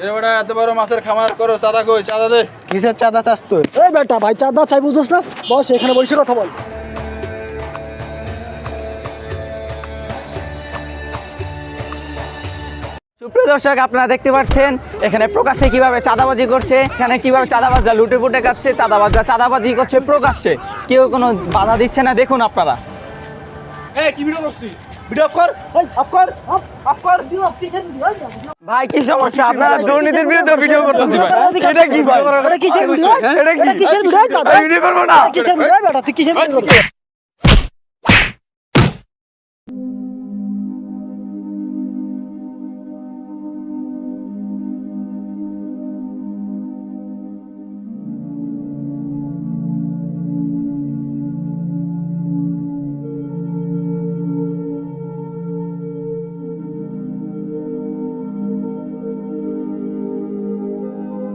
বেটা এত বড় মাছের খামার করো চাঁদা কই চাঁদা দে। কিসের চাঁদা চাস তুই? এই বেটা ভাই চাঁদা চাই বুঝছ না? বস এখানে বসে কথা বল। সুপ্রিয় দর্শক আপনারা দেখতে পাচ্ছেন এখানে প্রকাশ্যে কীভাবে চাঁদাবাজি করছে এখানে কীভাবে চাঁদাবাজরা লুটে পুটে খাচ্ছে চাঁদাবাজরা চাঁদাবাজি করছে প্রকাশ্যে। কেউ কোনো বাধা দিচ্ছে না দেখুন আপনারা। এই কি ভিডিও করছিস ভিডিও কর। অফ কর অফ অফ কর। ভাই কি সমস্যা? আপনারা দুর্নীতির বিরুদ্ধে ভিডিও করতেছি ভাই। এটা কি ভাই? এটা কিসের ভিডিও এটা কি এটা কিসের ভিডিও করব না কিসের ভিডিও বেটা তুই কিসের ভিডিও